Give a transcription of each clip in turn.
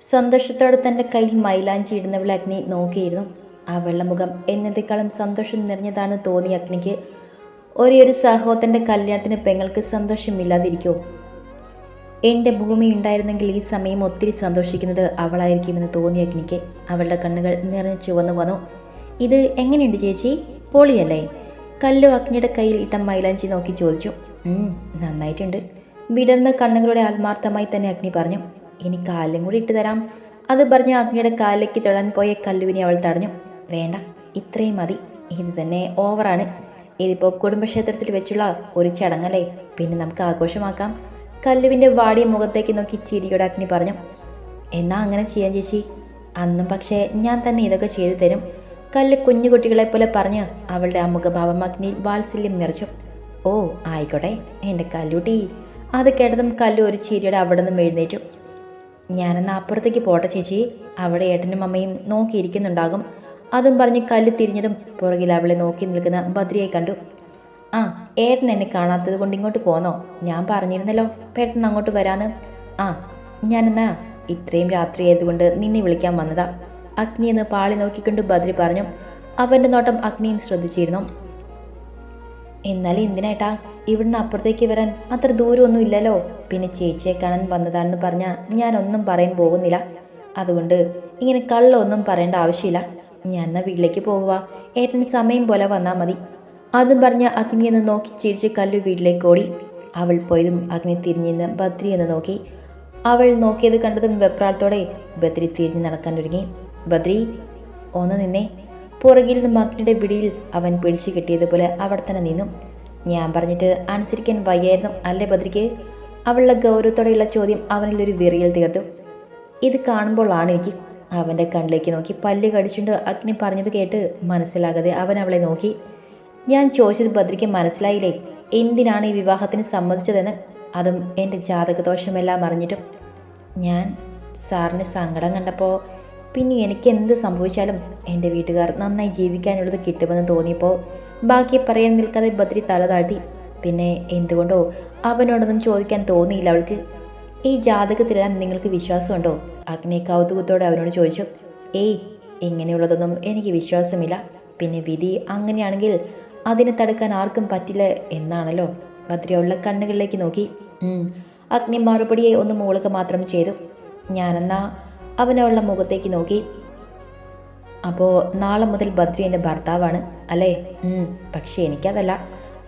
സന്തോഷത്തോടെ തന്റെ കയ്യിൽ മൈലാഞ്ചി ഇടുന്നവളെ അഗ്നി നോക്കിയിരുന്നു. ആ വെള്ളമുഖം എന്നത്തേക്കാളും സന്തോഷം നിറഞ്ഞതാണെന്ന് തോന്നി അഗ്നിക്ക്. ഒരേ ഒരു സഹോദരന്റെ കല്യാണത്തിന് പെങ്ങൾക്ക് സന്തോഷമില്ലാതിരിക്കോ. എന്റെ ഭൂമി ഉണ്ടായിരുന്നെങ്കിൽ ഈ സമയം ഒത്തിരി സന്തോഷിക്കുന്നത് അവളായിരിക്കുമെന്ന് തോന്നി അഗ്നിക്ക് അവളുടെ കണ്ണുകൾ നിറഞ്ഞു ചുവന്നു വന്നു. ഇത് എങ്ങനെയുണ്ട് ചേച്ചി? പൊളിയല്ലേ? കല്ലു അഗ്നിയുടെ കയ്യിൽ ഇട്ട മൈലാഞ്ചി നോക്കി ചോദിച്ചു. "ഉം, നന്നായിട്ടുണ്ട്. വിടർന്ന കണ്ണുകളുടെ ആത്മാർത്ഥമായി തന്നെ അഗ്നി പറഞ്ഞു. ഇനി കാലും കൂടി ഇട്ട് തരാം. അത് പറഞ്ഞ് അഗ്നിയുടെ കാലിലേക്ക് തൊടാൻ പോയ കല്ലുവിനെ അവൾ തടഞ്ഞു. വേണ്ട ഇത്രയും മതി. ഇത് തന്നെ ഓവറാണ്. ഇതിപ്പോൾ കുടുംബക്ഷേത്രത്തിൽ വെച്ചുള്ള ഒരു ചടങ്ങല്ലേ? പിന്നെ നമുക്ക് ആഘോഷമാക്കാം. കല്ലുവിന്റെ വാടിയ മുഖത്തേക്ക് നോക്കി ചിരിയുടെ അഗ്നി പറഞ്ഞു എന്നാ അങ്ങനെ ചെയ്യാൻ ചേച്ചി. അന്നും പക്ഷേ ഞാൻ തന്നെ ഇതൊക്കെ ചെയ്തു തരും. കല്ല് കുഞ്ഞു കുട്ടികളെ പോലെ പറഞ്ഞ് അവളുടെ ആ മുഖഭാവം അഗ്നിയിൽ വാത്സല്യം നിറച്ചു. ഓ ആയിക്കോട്ടെ എന്റെ കല്ലുട്ടി. അത് കേട്ടതും കല്ലു ഒരു ചിരിയുടെ അവിടെ നിന്നും എഴുന്നേറ്റു. ഞാനെന്നാ അപ്പുറത്തേക്ക് പോട്ടെ ചേച്ചി. അവിടെ ഏട്ടനും അമ്മയും നോക്കിയിരിക്കുന്നുണ്ടാകും. അതും പറഞ്ഞ് കല്ല് തിരിഞ്ഞതും പുറകിൽ അവളെ നോക്കി നിൽക്കുന്ന ബദ്രിയെ കണ്ടു. ആ ഏട്ടൻ എന്നെ കാണാത്തത് കൊണ്ട് ഇങ്ങോട്ട് പോന്നോ? ഞാൻ പറഞ്ഞിരുന്നല്ലോ പെട്ടെന്ന് അങ്ങോട്ട് വരാന്ന്. ആ ഞാനെന്നാ ഇത്രയും രാത്രി ആയതുകൊണ്ട് നിന്നെ വിളിക്കാൻ വന്നതാ. അഗ്നി എന്ന് പാളി നോക്കിക്കൊണ്ട് ബദ്രി പറഞ്ഞു. അവന്റെ നോട്ടം അഗ്നിയും ശ്രദ്ധിച്ചിരുന്നു. എന്നാലും എന്തിനേട്ടാ ഇവിടുന്ന് അപ്പുറത്തേക്ക് വരാൻ അത്ര ദൂരമൊന്നും ഇല്ലല്ലോ. പിന്നെ ചേച്ചിയെ കാണാൻ വന്നതാണെന്ന് പറഞ്ഞാൽ ഞാനൊന്നും പറയാൻ പോകുന്നില്ല. അതുകൊണ്ട് ഇങ്ങനെ കള്ളൊന്നും പറയേണ്ട ആവശ്യമില്ല. ഞാൻ എന്നാ വീട്ടിലേക്ക് പോകുക ഏട്ടന് സമയം പോലെ വന്നാൽ മതി. അതും പറഞ്ഞ അഗ്നി എന്ന് നോക്കി ചിരിച്ച് കല്ലു വീട്ടിലേക്ക് ഓടി. അവൾ പോയതും അഗ്നി തിരിഞ്ഞിന്ന് ബദ്രി എന്ന് നോക്കി. അവൾ നോക്കിയത് കണ്ടതും വെപ്രാളത്തോടെ ബദ്രി തിരിഞ്ഞ് നടക്കാൻ ഒരുങ്ങി. ബദ്രി ഒന്ന് നിന്നേ. പുറകിൽ നിന്ന് അഗ്നിയുടെ പിടിയിൽ അവൻ പിടിച്ചു കിട്ടിയതുപോലെ അവിടെ തന്നെ നിന്നു. ഞാൻ പറഞ്ഞിട്ട് അനുസരിക്കാൻ വയ്യായിരുന്നു അല്ലേ ബദ്രിക്ക് അവളുടെ ഗൗരവത്തോടെയുള്ള ചോദ്യം അവനിൽ ഒരു വിറിയൽ തീർത്തു. ഇത് കാണുമ്പോഴാണ് എനിക്ക് അവന്റെ കണ്ണിലേക്ക് നോക്കി പല്ല് കടിച്ചുകൊണ്ട് അഗ്നി പറഞ്ഞത് കേട്ട് മനസ്സിലാകാതെ അവൻ അവളെ നോക്കി. ഞാൻ ചോദിച്ചത് ബദ്രിക്ക് മനസ്സിലായില്ലേ? എന്തിനാണ് ഈ വിവാഹത്തിന് സമ്മതിച്ചതെന്ന്? അതും എന്റെ ജാതകദോഷമെല്ലാം അറിഞ്ഞിട്ടും. ഞാൻ സാറിന് സങ്കടം കണ്ടപ്പോൾ പിന്നെ എനിക്ക് എന്ത് സംഭവിച്ചാലും എന്റെ വീട്ടുകാർ നന്നായി ജീവിക്കാനുള്ളത് കിട്ടുമെന്ന് തോന്നിയപ്പോൾ ബാക്കി പറയാൻ നിൽക്കാതെ ബദ്രി തല താഴ്ത്തി. പിന്നെ എന്തുകൊണ്ടോ അവനോടൊന്നും ചോദിക്കാൻ തോന്നിയില്ല അവൾക്ക്. ഈ ജാതകത്തിലെല്ലാം നിങ്ങൾക്ക് വിശ്വാസമുണ്ടോ? അഗ്നി കൗതുകത്തോടെ അവനോട് ചോദിച്ചു. ഏയ് ഇങ്ങനെയുള്ളതൊന്നും എനിക്ക് വിശ്വാസമില്ല. പിന്നെ വിധി അങ്ങനെയാണെങ്കിൽ അതിനെ തടുക്കാൻ ആർക്കും പറ്റില്ല എന്നാണല്ലോ. ഭദ്രയുള്ള കണ്ണുകളിലേക്ക് നോക്കി. അഗ്നി മറുപടിയെ ഒന്ന് മൂളുക മാത്രം ചെയ്തു. ഞാനെന്നാ അവനവളുടെ മുഖത്തേക്ക് നോക്കി. അപ്പോൾ നാളെ മുതൽ ബദ്രി എന്റെ ഭർത്താവാണ് അല്ലേ? പക്ഷേ എനിക്കതല്ല.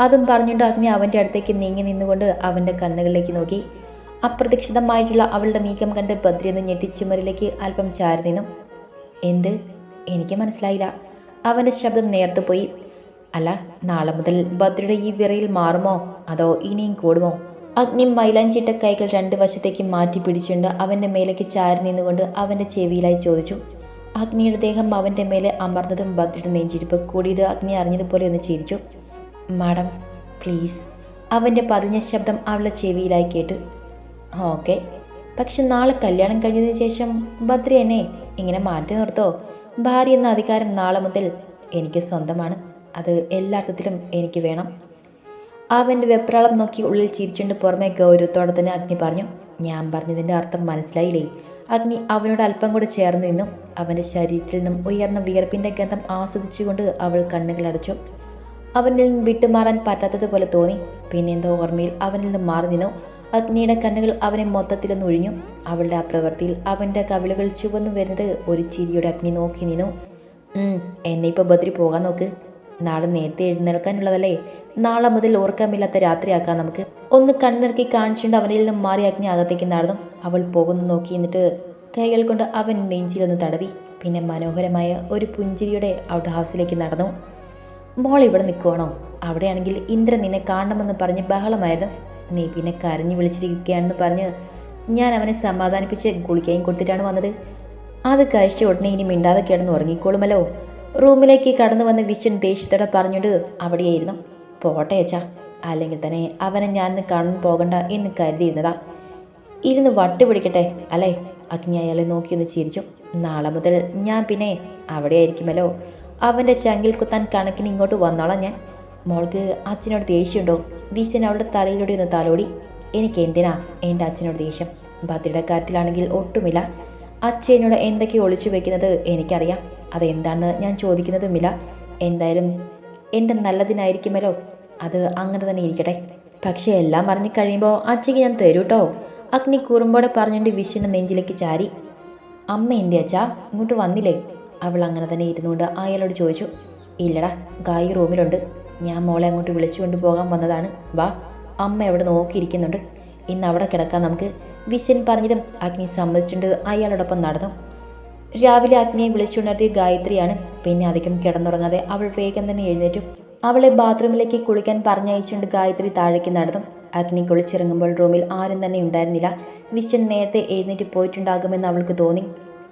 അതും പറഞ്ഞുകൊണ്ട് അഗ്നി അവന്റെ അടുത്തേക്ക് നീങ്ങി നിന്നുകൊണ്ട് അവന്റെ കണ്ണുകളിലേക്ക് നോക്കി. അപ്രതീക്ഷിതമായിട്ടുള്ള അവളുടെ നീക്കം കണ്ട് ബദ്രി എന്ന് ഞെട്ടിച്ചുമരിലേക്ക് അല്പം ചാരി നിന്നു. എന്ത്? എനിക്ക് മനസ്സിലായില്ല. അവന്റെ ശബ്ദം നേർത്തു പോയി അല്ല നാളെ മുതൽ ബദ്രിയുടെ ഈ വിറയിൽ മാറുമോ? അതോ ഇനിയും കൂടുമോ? അഗ്നി മൈലാഞ്ചിട്ട കൈകൾ രണ്ട് വശത്തേക്ക് മാറ്റി പിടിച്ചുകൊണ്ട് അവന്റെ മേലേക്ക് ചാരി നിന്നുകൊണ്ട് അവന്റെ ചെവിയിലായി ചോദിച്ചു. അഗ്നിയുടെ ദേഹം അവന്റെ മേലെ അമർന്നതും ഭക്തിയുടെ നെഞ്ചിരിപ്പ്. കൂടിയത് അഗ്നി അറിഞ്ഞതുപോലെ ഒന്ന് ചിരിച്ചു. മാഡം പ്ലീസ് അവന്റെ പതിഞ്ഞ ശബ്ദം അവളുടെ ചെവിയിലായി കേട്ടു. ഓക്കെ. പക്ഷെ നാളെ കല്യാണം കഴിഞ്ഞതിന് ശേഷം ഭദ്ര എന്നെ ഇങ്ങനെ മാറ്റി നിർത്തോ? ഭാര്യ എന്ന അധികാരം നാളെ മുതൽ എനിക്ക് സ്വന്തമാണ്. അത് എല്ലാ അർത്ഥത്തിലും എനിക്ക് വേണം. അവന്റെ വെപ്രാളം നോക്കി ഉള്ളിൽ ചിരിച്ചുകൊണ്ട് പുറമെ ഗൗരവത്തോടെ തന്നെ അഗ്നി പറഞ്ഞു ഞാൻ പറഞ്ഞതിന്റെ അർത്ഥം മനസ്സിലായില്ലേ? അഗ്നി അവനോട് അല്പം കൂടെ ചേർന്ന് നിന്നു. അവന്റെ ശരീരത്തിൽ നിന്നും ഉയർന്ന വിയർപ്പിന്റെ ഗന്ധം ആസ്വദിച്ചുകൊണ്ട് അവൾ കണ്ണുകൾ അടച്ചു. അവനിൽ നിന്ന് വിട്ടുമാറാൻ പറ്റാത്തതുപോലെ തോന്നി. പിന്നെ എന്തോ ഓർമ്മയിൽ അവനിൽ നിന്ന് മാറി നിന്നു. അഗ്നിയുടെ കണ്ണുകൾ അവനെ മൊത്തത്തിലൊന്ന് ഒഴിഞ്ഞു. അവളുടെ ആ പ്രവൃത്തിയിൽ അവന്റെ കവിളുകൾ ചുവന്നു വരുന്നത് ഒരു ചിരിയുടെ അഗ്നി നോക്കി നിന്നു. "ഉം, എന്നെ ഇപ്പോൾ ബദ്രി പോകാൻ നോക്ക്. നാളെ നേരത്തെ എഴുന്നേൽക്കാനുള്ളതല്ലേ? നാളെ മുതൽ ഓർക്കാമില്ലാത്ത രാത്രിയാക്കാം നമുക്ക്. ഒന്ന് കണ്ണിറക്കി കാണിച്ചുകൊണ്ട് അവനിൽ നിന്നും മാറി അഗ്നി അകത്തേക്ക് നടന്നു അവൾ പോകുന്നു നോക്കി എന്നിട്ട് കൈകൾ കൊണ്ട് അവൻ നെഞ്ചിലൊന്ന് തടവി. പിന്നെ മനോഹരമായ ഒരു പുഞ്ചിരിയുടെ ഔട്ട് ഹൗസിലേക്ക് നടന്നു. മോൾ ഇവിടെ നിൽക്കുവാണോ അവിടെയാണെങ്കിൽ ഇന്ദ്രൻ നിന്നെ കാണണമെന്ന് പറഞ്ഞ് ബഹളമായിരുന്നു. നീ പിന്നെ കരഞ്ഞു വിളിച്ചിരിക്കുകയാണെന്ന് പറഞ്ഞ് ഞാൻ അവനെ സമാധാനിപ്പിച്ച് ഗുളികയും കൊടുത്തിട്ടാണ് വന്നത്. അത് കഴിച്ച ഉടനെ ഇനി മിണ്ടാതെ കിടന്ന് ഉറങ്ങിക്കോളുമല്ലോ. റൂമിലേക്ക് കടന്നു വന്ന് വിശ്വൻ ദേഷ്യത്തോടെ പറഞ്ഞുകൊണ്ട് അവിടെയായിരുന്നു. പോട്ടെ അച്ഛാ. അല്ലെങ്കിൽ തന്നെ അവനെ ഞാൻ ഇന്ന് കാണാൻ പോകണ്ട എന്ന് കരുതിയിരുന്നതാ. ഇരുന്ന് വട്ടി പിടിക്കട്ടെ അല്ലേ? അഗ്നി അയാളെ നോക്കി ഒന്ന് ചിരിച്ചു. നാളെ മുതൽ ഞാൻ പിന്നെ അവിടെ ആയിരിക്കുമല്ലോ അവന്റെ ചങ്കിൽ കുത്താൻ കണക്കിന് ഇങ്ങോട്ട് വന്നോളാം ഞാൻ. മോൾക്ക് അച്ഛനോട് ദേഷ്യമുണ്ടോ? വിശൻ അവളുടെ തലയിലൂടെ ഒന്ന് തലോടി. എനിക്ക് എന്തിനാ എന്റെ അച്ഛനോട് ദേഷ്യം? ബത്തിയുടെ കാര്യത്തിലാണെങ്കിൽ ഒട്ടുമില്ല. അച്ഛനോട് എന്തൊക്കെ ഒളിച്ചു വെക്കുന്നത് എനിക്കറിയാം. അതെന്താണെന്ന് ഞാൻ ചോദിക്കുന്നതുമില്ല. എന്തായാലും എന്റെ നല്ലതിനായിരിക്കുമല്ലോ. അത് അങ്ങനെ തന്നെ ഇരിക്കട്ടെ. പക്ഷേ എല്ലാം പറഞ്ഞു കഴിയുമ്പോൾ അച്ഛയ്ക്ക് ഞാൻ തരൂ കേട്ടോ അഗ്നി കുറുമ്പോടെ പറഞ്ഞുകൊണ്ട് വിഷിന്റെ നെഞ്ചിലേക്ക് ചാരി. അമ്മ എന്തി അച്ഛാ? ഇങ്ങോട്ട് വന്നില്ലേ? അവൾ അങ്ങനെ തന്നെ ഇരുന്നുകൊണ്ട് അയാളോട് ചോദിച്ചു. ഇല്ലടാ ഗായി റൂമിലുണ്ട്. ഞാൻ മോളെ അങ്ങോട്ട് വിളിച്ചുകൊണ്ട് പോകാൻ വന്നതാണ്. വാ അമ്മ എവിടെ നോക്കിയിരിക്കുന്നുണ്ട്. ഇന്ന് അവിടെ കിടക്കാൻ നമുക്ക്. വിശ്വൻ പറഞ്ഞതും അഗ്നി സമ്മതിച്ചുകൊണ്ട് അയാളോടൊപ്പം നടന്നു. രാവിലെ അഗ്നിയെ വിളിച്ചുണർത്തിയ ഗായത്രിയാണ്. പിന്നെ അധികം കിടന്നുറങ്ങാതെ അവൾ വേഗം തന്നെ എഴുന്നേറ്റു. അവളെ ബാത്റൂമിലേക്ക് കുളിക്കാൻ പറഞ്ഞയച്ചുകൊണ്ട് ഗായത്രി താഴേക്ക് നടന്നു. അഗ്നി കുളിച്ചിറങ്ങുമ്പോൾ റൂമിൽ ആരും തന്നെ ഉണ്ടായിരുന്നില്ല. വിശ്വൻ നേരത്തെ എഴുന്നേറ്റ് പോയിട്ടുണ്ടാകുമെന്ന് അവൾക്ക് തോന്നി.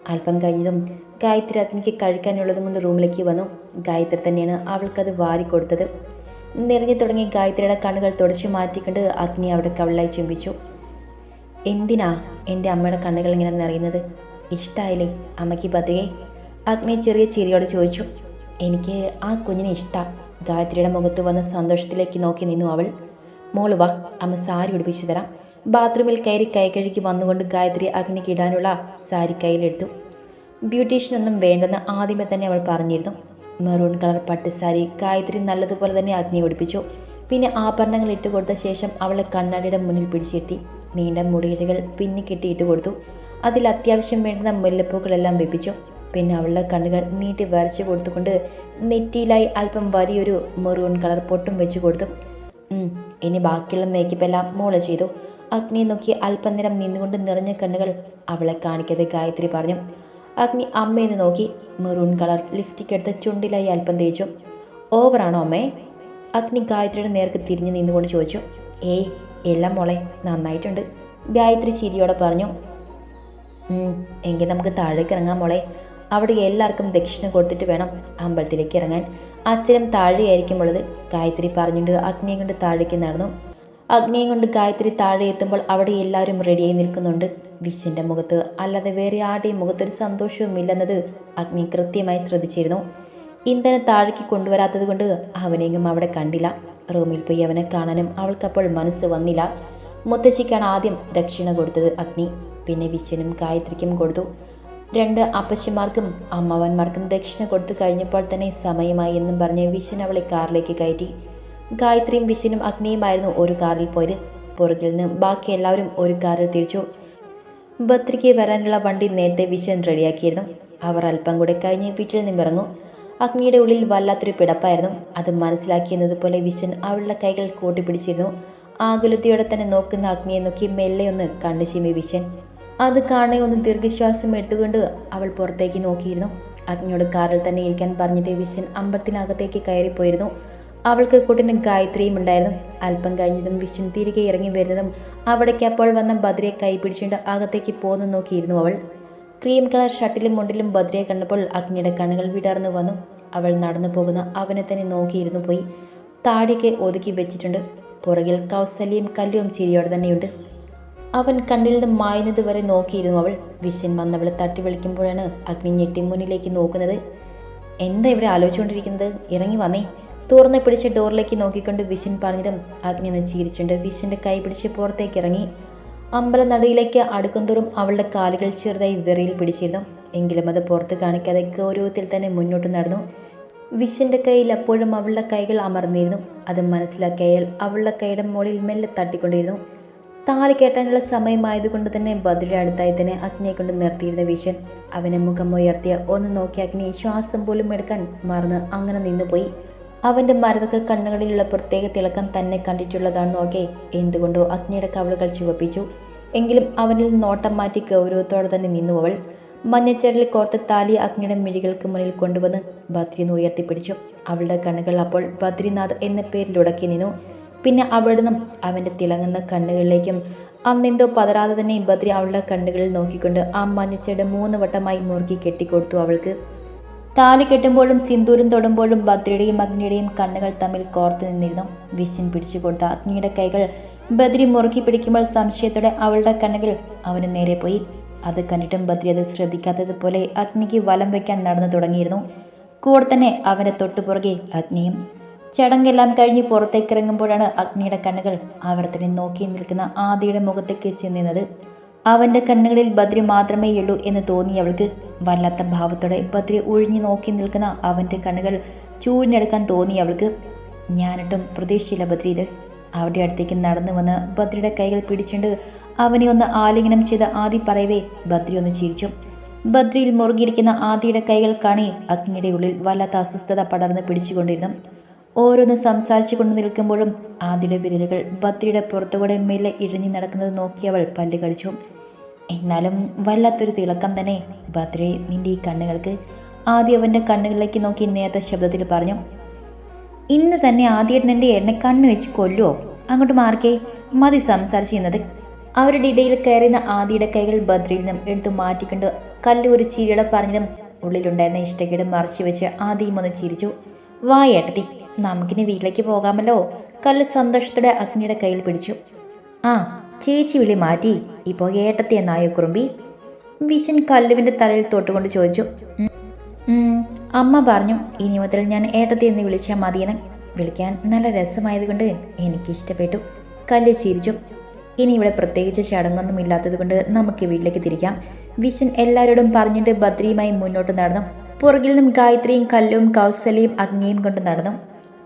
അല്പം കഴിഞ്ഞതും ഗായത്രി അഗ്നിക്ക് കഴിക്കാനുള്ളതും കൊണ്ട് റൂമിലേക്ക് വന്നു. ഗായത്രി തന്നെയാണ് അവൾക്കത് വാരിക്കൊടുത്തത്. നിറഞ്ഞു തുടങ്ങി ഗായത്രിയുടെ കണ്ണുകൾ തുടച്ചു മാറ്റിക്കൊണ്ട് അഗ്നി അവിടെ കവളായി ചുംബിച്ചു. എന്തിനാ എന്റെ അമ്മയുടെ കണ്ണുകൾ ഇങ്ങനെ നിറയുന്നത്? ഇഷ്ടമായില്ലേ അമ്മയ്ക്ക് പതിയെ? അഗ്നി ചെറിയ ചിരിയോട് ചോദിച്ചു. എനിക്ക് ആ കുഞ്ഞിനെ ഇഷ്ടാ. ഗായത്രിയുടെ മുഖത്ത് വന്ന സന്തോഷത്തിലേക്ക് നോക്കി നിന്നു അവൾ. മോൾ വാ അമ്മ സാരി ഉടുപ്പിച്ചു തരാം. ബാത്റൂമിൽ കയറി കൈ കഴുകി വന്നുകൊണ്ട് ഗായത്രി അഗ്നിക്ക് ഇടാനുള്ള സാരി കയ്യിലെടുത്തു. ബ്യൂട്ടീഷ്യനൊന്നും വേണ്ടെന്ന് ആദ്യമേ തന്നെ അവൾ പറഞ്ഞിരുന്നു. മെറൂൺ കളർ പട്ട് സാരി ഗായത്രി നല്ലതുപോലെ തന്നെ അഗ്നി ഉടുപ്പിച്ചു. പിന്നെ ആഭരണങ്ങൾ ഇട്ട് കൊടുത്ത ശേഷം അവളെ കണ്ണാടിയുടെ മുന്നിൽ പിടിച്ചിരുത്തി നീണ്ട മുടിയിഴകൾ പിന്നെ കെട്ടിയിട്ട് കൊടുത്തു. അതിൽ അത്യാവശ്യം വേണ്ടുന്ന മുല്ലപ്പൂക്കളെല്ലാം വെപ്പിച്ചു. പിന്നെ അവളുടെ കണ്ണുകൾ നീട്ടി വരച്ചു കൊടുത്തുകൊണ്ട് നെറ്റിയിലായി അല്പം വലിയൊരു മെറൂൺ കളർ പൊട്ടും വെച്ചു കൊടുത്തു. ഇനി ബാക്കിയുള്ള മേക്കപ്പ് എല്ലാം മോൾ ചെയ്തു. അഗ്നിയെ നോക്കി അല്പം നേരം നിന്നുകൊണ്ട് നിറഞ്ഞ കണ്ണുകൾ അവളെ കാണിക്കാതെ ഗായത്രി പറഞ്ഞു. അഗ്നി അമ്മയെന്ന് നോക്കി മെറൂൺ കളർ ലിഫ്റ്റിക്ക് എടുത്ത് ചുണ്ടിലായി അല്പം തേച്ചു. ഓവറാണോ അമ്മേ? അഗ്നി ഗായത്രിയുടെ നേർക്ക് തിരിഞ്ഞു നിന്നുകൊണ്ട് ചോദിച്ചു. ഏയ് എല്ലാം മോളെ നന്നായിട്ടുണ്ട്. ഗായത്രി ചിരിയോടെ പറഞ്ഞു. "ഉം, എങ്കിൽ നമുക്ക് താഴേക്ക് ഇറങ്ങാൻ മോളെ. അവിടെ എല്ലാവർക്കും ദക്ഷിണ കൊടുത്തിട്ട് വേണം അമ്പലത്തിലേക്ക് ഇറങ്ങാൻ. അച്ഛനും താഴെയായിരിക്കും ഉള്ളത്. ഗായത്രി പറഞ്ഞുകൊണ്ട് അഗ്നിയെ കൊണ്ട് താഴേക്ക് നടന്നു. അഗ്നിയെ കൊണ്ട് ഗായത്രി താഴെ എത്തുമ്പോൾ അവിടെ എല്ലാവരും റെഡിയായി നിൽക്കുന്നുണ്ട്. വിശ്വന്റെ മുഖത്ത് അല്ലാതെ വേറെ ആരുടെയും മുഖത്തൊരു സന്തോഷവും ഇല്ലെന്നത് അഗ്നി കൃത്യമായി ശ്രദ്ധിച്ചിരുന്നു. ഇന്ധനം താഴേക്ക് കൊണ്ടുവരാത്തത് കൊണ്ട് അവനെയും അവിടെ കണ്ടില്ല. റൂമിൽ പോയി അവനെ കാണാനും അവൾക്കപ്പോൾ മനസ്സ് വന്നില്ല. മുത്തശ്ശിക്കാണ് ആദ്യം ദക്ഷിണ കൊടുത്തത് അഗ്നി. പിന്നെ വിശ്വനും ഗായത്രിക്കും കൊടുത്തു. രണ്ട് അപ്പച്ചിമാർക്കും അമ്മാവന്മാർക്കും ദക്ഷിണ കൊടുത്തു കഴിഞ്ഞപ്പോൾ തന്നെ സമയമായി എന്നും പറഞ്ഞ് വിശ്വൻ അവളെ കാറിലേക്ക് കയറ്റി. ഗായത്രിയും വിശ്വനും അഗ്നിയുമായിരുന്നു ഒരു കാറിൽ പോയത്. പുറകിൽ നിന്ന് ബാക്കി എല്ലാവരും ഒരു കാറിൽ തിരിച്ചു. ബത്രിക്ക് വരാനുള്ള വണ്ടി നേരത്തെ വിശ്വൻ റെഡിയാക്കിയിരുന്നു. അവർ അല്പം കൂടെ കഴിഞ്ഞ് വീട്ടിൽ നിന്നിറങ്ങും. അഗ്നിയുടെ ഉള്ളിൽ വല്ലാത്തൊരു പിടപ്പായിരുന്നു. അത് മനസ്സിലാക്കിയെന്നത് പോലെ വിശ്വൻ അവളുടെ കൈകൾ കൂട്ടിപ്പിടിച്ചിരുന്നു. ആകുലതയോടെ തന്നെ നോക്കുന്ന അഗ്നിയെ നോക്കി മെല്ലെ ഒന്ന് കണ്ണു ചിമ്മി വിശ്വൻ. അത് കാണെ ഒന്ന് ദീർഘശ്വാസം എടുത്തുകൊണ്ട് അവൾ പുറത്തേക്ക് നോക്കിയിരുന്നു. അഗ്നിയോട് കാറിൽ തന്നെ ഇരിക്കാൻ പറഞ്ഞിട്ട് വിശ്വൻ അമ്പലത്തിനകത്തേക്ക് കയറിപ്പോയിരുന്നു. അവൾക്ക് കൂട്ടിന് ഗായത്രിയും ഉണ്ടായിരുന്നു. അല്പം കഴിഞ്ഞതും വിശ്വൻ തിരികെ ഇറങ്ങി വരുന്നതും അവിടേക്ക് അപ്പോൾ വന്ന ബദ്രയെ കൈ പിടിച്ചുകൊണ്ട് അകത്തേക്ക് പോന്നു നോക്കിയിരുന്നു അവൾ. ക്രീം കളർ ഷർട്ടിലും മുണ്ടിലും ബദ്രയെ കണ്ടപ്പോൾ അഗ്നിയുടെ കണ്ണുകൾ വിടർന്നു വന്നു. അവൾ നടന്നു പോകുന്ന അവനെ തന്നെ നോക്കിയിരുന്നു പോയി. താടിയൊക്കെ ഒതുക്കി വെച്ചിട്ടുണ്ട്. പുറകിൽ കൗസല്യയും കല്ലും ചിരിയോടെ തന്നെയുണ്ട്. അവൻ കണ്ണിൽ നിന്ന് മായുന്നത് വരെ നോക്കിയിരുന്നു അവൾ. വിഷൻ വന്നവളെ തട്ടി വിളിക്കുമ്പോഴാണ് അഗ്നി ഞെട്ടി മുന്നിലേക്ക് നോക്കുന്നത്. എന്താ ഇവിടെ ആലോചിച്ചുകൊണ്ടിരിക്കുന്നത്? ഇറങ്ങി വന്നേ. തുറന്ന് പിടിച്ച ഡോറിലേക്ക് നോക്കിക്കൊണ്ട് വിശൻ പറഞ്ഞതും അഗ്നി ഒന്ന് ചിരിച്ചുകൊണ്ട് വിശ്വന്റെ കൈ പിടിച്ച് പുറത്തേക്ക് ഇറങ്ങി. അമ്പലനടയിലേക്ക് അടുക്കുംതോറും അവളുടെ കാലുകൾ ചെറുതായി വിറയിൽ പിടിച്ചിരുന്നു. എങ്കിലും അത് പുറത്ത് കാണിക്കാതെ ഗൗരവത്തിൽ തന്നെ മുന്നോട്ട് നടന്നു. വിശ്വന്റെ കയ്യിൽ അപ്പോഴും അവളുടെ കൈകൾ അമർന്നിരുന്നു. അത് മനസ്സിലാക്കിയ അയാൾ അവളുടെ കൈയുടെ മുകളിൽ മെല്ലെ തട്ടിക്കൊണ്ടിരുന്നു. താലി കെട്ടാനുള്ള സമയമായതുകൊണ്ട് തന്നെ ബദ്രയുടെ അടുത്തായി തന്നെ അഗ്നിയെ കൊണ്ട് നിർത്തിയിരുന്ന വിഷൻ അവനെ മുഖം ഉയർത്തിയ ഒന്ന് നോക്കി അഗ്നി ശ്വാസം പോലും എടുക്കാൻ മറന്ന് അങ്ങനെ നിന്നുപോയി. അവന്റെ മരതക കണ്ണുകളിലുള്ള പ്രത്യേക തിളക്കം തന്നെ കണ്ടിട്ടുള്ളതാണ് നോക്കെ എന്തുകൊണ്ടോ അഗ്നിയുടെ കവളുകൾ ചുവപ്പിച്ചു. എങ്കിലും അവനിൽ നോട്ടം മാറ്റി ഗൗരവത്തോടെ തന്നെ നിന്നു അവൾ മഞ്ഞച്ചരലിൽ കോർത്ത താലി അഗ്നിയുടെ മിഴികൾക്ക് മുന്നിൽ കൊണ്ടുവന്ന് ബദ്രിന്ന് ഉയർത്തിപ്പിടിച്ചു. അവളുടെ കണ്ണുകൾ അപ്പോൾ ബദ്രിനാഥ് എന്ന പേരിലുടക്കി നിന്നു. പിന്നെ അവിടെ നിന്നും അവന്റെ തിളങ്ങുന്ന കണ്ണുകളിലേക്കും അന്നെന്തോ പതരാതെ തന്നെ ബദ്രി അവളുടെ കണ്ണുകളിൽ നോക്കിക്കൊണ്ട് ആ മഞ്ഞച്ചയുടെ മൂന്ന് വട്ടമായി മുറുക്കി കെട്ടിക്കൊടുത്തു അവൾക്ക്. താലി കെട്ടുമ്പോഴും സിന്ദൂരം തൊടുമ്പോഴും ബദ്രിയുടെയും അഗ്നിയുടെയും കണ്ണുകൾ തമ്മിൽ കോർത്ത് നിന്നിരുന്നു. വിശ്വൻ പിടിച്ചു കൊടുത്ത അഗ്നിയുടെ കൈകൾ ബദ്രി മുറുക്കി പിടിക്കുമ്പോൾ സംശയത്തോടെ അവളുടെ കണ്ണുകൾ അവന് നേരെ പോയി. അത് കണ്ടിട്ടും ബദ്രി അത് ശ്രദ്ധിക്കാത്തതുപോലെ അഗ്നിക്ക് വലം വയ്ക്കാൻ നടന്നു തുടങ്ങിയിരുന്നു. കൂടെ തന്നെ അവന്റെ തൊട്ടുപുറകെ അഗ്നിയും ചടങ്ങെല്ലാം കഴിഞ്ഞ് പുറത്തേക്ക് ഇറങ്ങുമ്പോഴാണ് അഗ്നിയുടെ കണ്ണുകൾ ആവർത്തനം നോക്കി നിൽക്കുന്ന ആദിയുടെ മുഖത്തേക്ക് ചെന്നിരുന്നത് അവന്റെ കണ്ണുകളിൽ ബദ്രി മാത്രമേയുള്ളൂ എന്ന് തോന്നി അവൾക്ക്. വല്ലാത്ത ഭാവത്തോടെ ബദ്രി ഒഴിഞ്ഞു നോക്കി നിൽക്കുന്ന അവന്റെ കണ്ണുകൾ ചൂഴിഞ്ഞെടുക്കാൻ തോന്നി അവൾക്ക്. ഞാനിട്ടും പ്രതീക്ഷിച്ചില്ല ബദ്രി ഇത്. അവരുടെ അടുത്തേക്ക് നടന്നു വന്ന് ബദ്രിയുടെ കൈകൾ പിടിച്ചുകൊണ്ട് അവനെ ഒന്ന് ആലിംഗനം ചെയ്ത ആദി പറയവേ ബദ്രി ഒന്ന് ചിരിച്ചു. ബദ്രിയിൽ മുറുകിയിരിക്കുന്ന ആദിയുടെ കൈകൾ കാണി അഗ്നിയുടെ ഉള്ളിൽ വല്ലാത്ത അസ്വസ്ഥത പടർന്ന് പിടിച്ചുകൊണ്ടിരുന്നു. ഓരോന്ന് സംസാരിച്ചു കൊണ്ട് നിൽക്കുമ്പോഴും ആദിയുടെ വിരലുകൾ ബദ്രിയുടെ പുറത്തുകൂടെ മെല്ലെ ഇഴഞ്ഞു നടക്കുന്നത് നോക്കി അവൾ പല്ല് കടിച്ചു. എന്നാലും വല്ലാത്തൊരു തിളക്കം തന്നെ. ബദ്രി നിന്റെ ഈ കണ്ണുകൾക്ക്. ആദ്യം അവന്റെ കണ്ണുകളിലേക്ക് നോക്കി നേരത്തെ ശബ്ദത്തിൽ പറഞ്ഞു ഇന്ന് തന്നെ ആദ്യേട്ടൻ എന്റെ എണ്ണ കണ്ണ് വെച്ച് കൊല്ലുവോ? അങ്ങോട്ട് മാർക്കേ മതി സംസാരിച്ചു എന്നത് അവരുടെ ഇടയിൽ കയറുന്ന ആദിയുടെ കൈകൾ ബദ്രിയിൽ നിന്നും എടുത്തു മാറ്റിക്കൊണ്ട് കല്ല് ഒരു ചിരിയുടെ പറഞ്ഞതും ഉള്ളിലുണ്ടായിരുന്ന ഇഷ്ടക്കേട് മറച്ചു വെച്ച് ആദിയും ഒന്ന് ചിരിച്ചു. വാ ഏട്ടത്തി നമുക്കിനി വീട്ടിലേക്ക് പോകാമല്ലോ. കല്ല് സന്തോഷത്തോടെ അഗ്നിയുടെ കയ്യിൽ പിടിച്ചു. ആ ചേച്ചി വിളി മാറ്റി. ഇപ്പോൾ ഏട്ടത്തി എന്നായോ കുറുമ്പി? വിശൻ കല്ലുവിന്റെ തലയിൽ തൊട്ടുകൊണ്ട് ചോദിച്ചു. "ഉം, ഉം, അമ്മ പറഞ്ഞു ഇനി മുതൽ ഞാൻ ഏട്ടത്തി എന്ന് വിളിച്ചാൽ മതിയെന്ന്. വിളിക്കാൻ നല്ല രസമായതുകൊണ്ട് എനിക്കിഷ്ടപ്പെട്ടു. കല്ല് ചിരിച്ചു. ഇനി ഇവിടെ പ്രത്യേകിച്ച് ചടങ്ങൊന്നും ഇല്ലാത്തത് കൊണ്ട് നമുക്ക് വീട്ടിലേക്ക് തിരിക്കാം. വിശൻ എല്ലാവരോടും പറഞ്ഞിട്ട് ബദ്രിയുമായി മുന്നോട്ട് നടന്നു. പുറകിൽ നിന്നും ഗായത്രിയും കല്ലും കൗസലയും അഗ്നിയും കൊണ്ട് നടന്നു.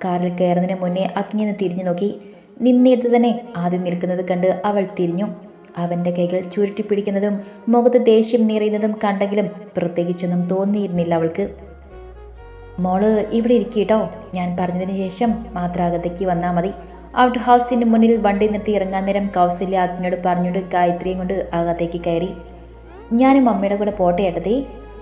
കാറിൽ കയറുന്നതിന് മുന്നേ അഗ്നി ഒന്ന് തിരിഞ്ഞു നോക്കി. നിന്നിടത്ത് തന്നെ ആദ്യം നിൽക്കുന്നത് കണ്ട് അവൾ തിരിഞ്ഞു. അവന്റെ കൈകൾ ചുരുട്ടി പിടിക്കുന്നതും മുഖത്ത് ദേഷ്യം നിറയുന്നതും കണ്ടെങ്കിലും പ്രത്യേകിച്ചൊന്നും തോന്നിയിരുന്നില്ല അവൾക്ക്. മോൾ ഇവിടെ ഇരിക്കട്ടോ. ഞാൻ പറഞ്ഞതിന് ശേഷം മാത്രം അകത്തേക്ക് വന്നാൽ മതി. ഔട്ട് ഹൗസിന് മുന്നിൽ വണ്ടി നിർത്തി ഇറങ്ങാൻ നേരം കൗസല്യ അഗ്നിയോട് പറഞ്ഞുകൊണ്ട് ഗായത്രിയും കൊണ്ട് അകത്തേക്ക് കയറി. ഞാനും അമ്മയുടെ കൂടെ പോട്ടെ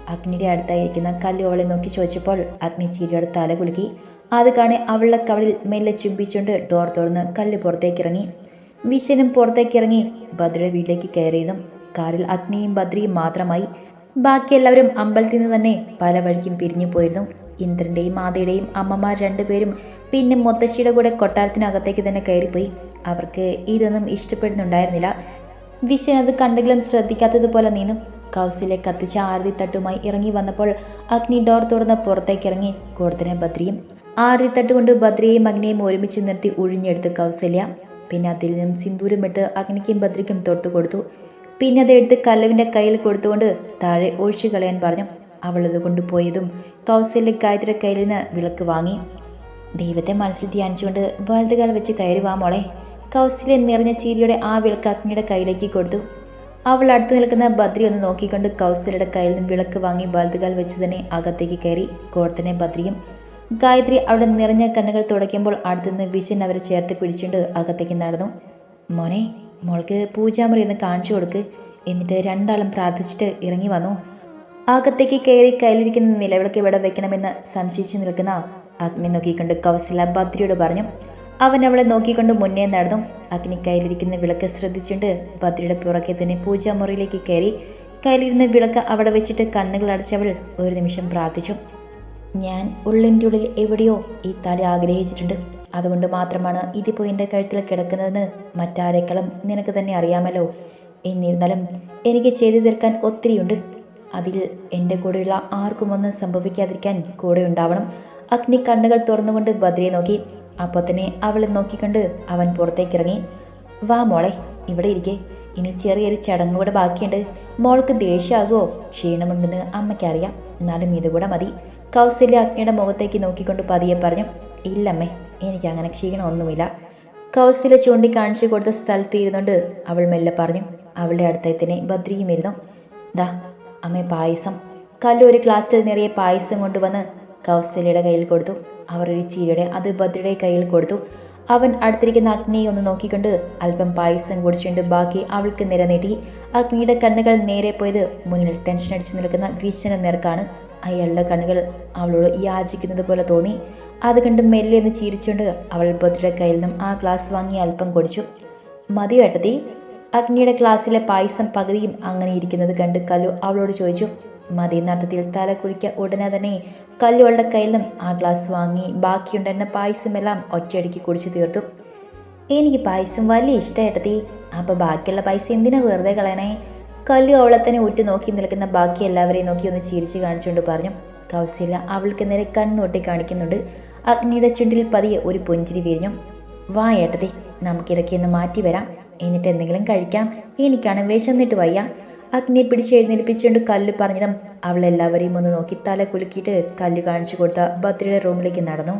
അഗ്നിയുടെ അടുത്തായിരിക്കുന്ന കല്ലുവളെ നോക്കി ചോദിച്ചപ്പോൾ അഗ്നി ചിരിയോടെ തല കുലുക്കി. അത് കാണി അവളുടെ കവളിൽ മെല്ലെ ചുംബിച്ചുകൊണ്ട് ഡോർ തുറന്ന് കല്ല് പുറത്തേക്ക് ഇറങ്ങി വിശനും പുറത്തേക്ക് ഇറങ്ങി ഭദ്രയുടെ വീട്ടിലേക്ക് കയറിയതും കാറിൽ അഗ്നിയും ഭദ്രയും മാത്രമായി. ബാക്കി എല്ലാവരും അമ്പലത്തിൽ നിന്ന് തന്നെ പല വഴിക്കും പിരിഞ്ഞു പോയിരുന്നു. ഇന്ദ്രന്റെയും മാതയുടെയും അമ്മമാർ രണ്ടുപേരും പിന്നെ മുത്തശ്ശിയുടെ കൂടെ കൊട്ടാരത്തിനകത്തേക്ക് തന്നെ കയറിപ്പോയി. അവർക്ക് ഇതൊന്നും ഇഷ്ടപ്പെടുന്നുണ്ടായിരുന്നില്ല. വിശ്വൻ അത് കണ്ടെങ്കിലും ശ്രദ്ധിക്കാത്തതുപോലെ നീന്നു. കൗസിലെ കത്തിച്ച ആരതിത്തട്ടുമായി ഇറങ്ങി വന്നപ്പോൾ അഗ്നി ഡോർ തുറന്ന് പുറത്തേക്ക് ഇറങ്ങി കൂടത്തിനെ ബദ്രിയും. ആരതിത്തട്ട് കൊണ്ട് ബദ്രിയെയും അഗ്നിയെയും ഒരുമിച്ച് നിർത്തി ഉഴിഞ്ഞെടുത്ത് കൗസല്യ. പിന്നെ അതിൽ നിന്നും സിന്ദൂരം ഇട്ട് അഗ്നിക്കും ബദ്രിക്കും തൊട്ടു കൊടുത്തു. പിന്നെ അതെടുത്ത് കല്ലുവിന്റെ കയ്യിൽ കൊടുത്തുകൊണ്ട് താഴെ ഒഴിച്ചു കളയാൻ പറഞ്ഞു. അവൾ അത് കൊണ്ടുപോയതും കൗസല്യ ഗായത്രി കയ്യിൽ നിന്ന് വിളക്ക് വാങ്ങി. ദൈവത്തെ മനസ്സിൽ ധ്യാനിച്ചുകൊണ്ട് വലതുകാൽ വെച്ച് കയറി വാ മോളെ. കൗസല്യ നിറഞ്ഞ ചീരിയുടെ ആ വിളക്ക് അഗ്നിയുടെ കയ്യിലേക്ക് കൊടുത്തു. അവൾ അടുത്ത് നിൽക്കുന്ന ബദ്രി ഒന്ന് നോക്കിക്കൊണ്ട് കൗസലയുടെ കയ്യിൽ നിന്നും വിളക്ക് വാങ്ങി വലതുകാൽ വെച്ച് തന്നെ അകത്തേക്ക് കയറി കോർത്തനെ ബദ്രിയും ഗായത്രി അവിടെ നിറഞ്ഞ കണ്ണുകൾ തുടയ്ക്കുമ്പോൾ അടുത്തുനിന്ന് വിശൻ അവരെ ചേർത്ത് പിടിച്ചുകൊണ്ട് അകത്തേക്ക് നടന്നു. മോനെ മോൾക്ക് പൂജാമുറി ഒന്ന് കാണിച്ചു കൊടുക്ക്. എന്നിട്ട് രണ്ടാളും പ്രാർത്ഥിച്ചിട്ട് ഇറങ്ങി വന്നു. അകത്തേക്ക് കയറി കയ്യിലിരിക്കുന്ന നിലവിളക്ക് ഇവിടെ വെക്കണമെന്ന് സംശയിച്ചു നിൽക്കുന്ന അഗ്നി നോക്കിക്കൊണ്ട് കൗസല ബദ്രിയോട് പറഞ്ഞു. അവൻ അവളെ നോക്കിക്കൊണ്ട് മുന്നേ നടന്നു. അഗ്നി കയ്യിലിരിക്കുന്ന വിളക്ക് ശ്രദ്ധിച്ചുകൊണ്ട് ഭദ്രയുടെ പുറകെ തന്നെ പൂജാമുറിയിലേക്ക് കയറി. കയ്യിലിരുന്ന വിളക്ക് അവിടെ വെച്ചിട്ട് കണ്ണുകൾ അടച്ചവൾ ഒരു നിമിഷം പ്രാർത്ഥിച്ചു. ഞാൻ ഉള്ളിന്റെ ഉള്ളിൽ എവിടെയോ ഈ തല ആഗ്രഹിച്ചിട്ടുണ്ട്. അതുകൊണ്ട് മാത്രമാണ് ഇതിപ്പോൾ എന്റെ കഴുത്തിൽ കിടക്കുന്നതെന്ന് മറ്റാരെക്കാളും നിനക്ക് തന്നെ അറിയാമല്ലോ. എന്നിരുന്നാലും എനിക്ക് ചെയ്തു തീർക്കാൻ ഒത്തിരിയുണ്ട്. അതിൽ എന്റെ കൂടെയുള്ള ആർക്കും ഒന്നും സംഭവിക്കാതിരിക്കാൻ കൂടെ ഉണ്ടാവണം. അഗ്നി കണ്ണുകൾ തുറന്നുകൊണ്ട് ബദ്രിയെ നോക്കി. അപ്പോൾ തന്നെ അവളെ നോക്കിക്കണ്ട് അവൻ പുറത്തേക്കിറങ്ങി. വാ മോളെ ഇവിടെ ഇരിക്കേ. ഇനി ചെറിയൊരു ചടങ്ങ് കൂടെ ബാക്കിയുണ്ട്. മോൾക്ക് ദേഷ്യമാകുമോ ക്ഷീണമുണ്ടെന്ന് അമ്മയ്ക്കറിയാം. എന്നാലും ഇതുകൂടെ മതി. കൗസല്യ അഗ്നിയുടെ മുഖത്തേക്ക് നോക്കിക്കൊണ്ട് പതിയെ പറഞ്ഞു ഇല്ലമ്മേ എനിക്ക് അങ്ങനെ ക്ഷീണമൊന്നുമില്ല. കൗസല്യ ചൂണ്ടിക്കാണിച്ചു കൊടുത്ത സ്ഥലത്ത് ഇരുന്നുകൊണ്ട് അവൾ മെല്ലെ പറഞ്ഞു അവളുടെ അടുത്തായി തന്നെ ബദ്രിയും ഇരുന്നു ദാ അമ്മേ പായസം. കല്ലു ഒരു ഗ്ലാസ്സിൽ നിറയെ പായസം കൊണ്ടുവന്ന് കൗസല്യയുടെ കയ്യിൽ കൊടുത്തു. അവർ ഒരു ചീരയുടെ അത് ഭദ്രയുടെ കയ്യിൽ കൊടുത്തു. അവൻ അടുത്തിരിക്കുന്ന അഗ്നിയെ ഒന്ന് നോക്കിക്കൊണ്ട്. അല്പം പായസം കുടിച്ചുകൊണ്ട് ബാക്കി അവൾക്ക് നിരനീട്ടി അഗ്നിയുടെ കണ്ണുകൾ നേരെ പോയത് മുന്നിൽ ടെൻഷൻ അടിച്ചു നിൽക്കുന്ന വീശന നേർക്കാണ്. അയാളുടെ കണ്ണുകൾ അവളോട് യാചിക്കുന്നത് പോലെ തോന്നി. അത് കണ്ട് മെല്ലെ എന്ന് ചിരിച്ചുകൊണ്ട് അവൾ ഭദ്രയുടെ കയ്യിൽ നിന്നും ആ ഗ്ലാസ് വാങ്ങി അല്പം കുടിച്ചു. മതി ഏട്ടത്തി. അഗ്നിയുടെ ഗ്ലാസ്സിലെ പായസം പകുതിയും അങ്ങനെ ഇരിക്കുന്നത് കണ്ട് കല്ലു അവളോട് ചോദിച്ചു. മതി. നടത്തത്തിൽ തല കുളിക്ക ഉടനെ തന്നെ കല്ലുകളുടെ കയ്യിൽ നിന്നും ആ ഗ്ലാസ് വാങ്ങി ബാക്കിയുണ്ടെന്ന പായസമെല്ലാം ഒറ്റയടിക്ക് കുടിച്ചു തീർത്തു. എനിക്ക് പായസം വലിയ ഇഷ്ടമായിട്ടത്തി അപ്പോൾ ബാക്കിയുള്ള പൈസ എന്തിനാ വെറുതെ കളയണേ? കല്ലു അവളെ തന്നെ ഉറ്റു നോക്കി നിൽക്കുന്ന ബാക്കി എല്ലാവരെയും നോക്കി ഒന്ന് ചിരിച്ച് കാണിച്ചുകൊണ്ട് പറഞ്ഞു. കൗശല അവൾക്ക് നേരെ കണ്ണൊട്ടി കാണിക്കുന്നുണ്ട്. അഗ്നിയുടെ ചുണ്ടിൽ പതിയെ ഒരു പുഞ്ചിരി വിരിഞ്ഞു. വാ ഏട്ടത്തി നമുക്കിതൊക്കെ ഒന്ന് മാറ്റി വരാം. എന്നിട്ട് എന്തെങ്കിലും കഴിക്കാം. എനിക്കാണ് വിശന്നിട്ട് വയ്യ. അഗ്നിയെ പിടിച്ച് എഴുന്നേൽപ്പിച്ചുകൊണ്ട് കല്ല് പറഞ്ഞതും അവൾ എല്ലാവരെയും ഒന്ന് നോക്കി തല കുലുക്കിയിട്ട് കല്ല് കാണിച്ചു കൊടുത്ത ഭദ്രയുടെ റൂമിലേക്ക് നടന്നു.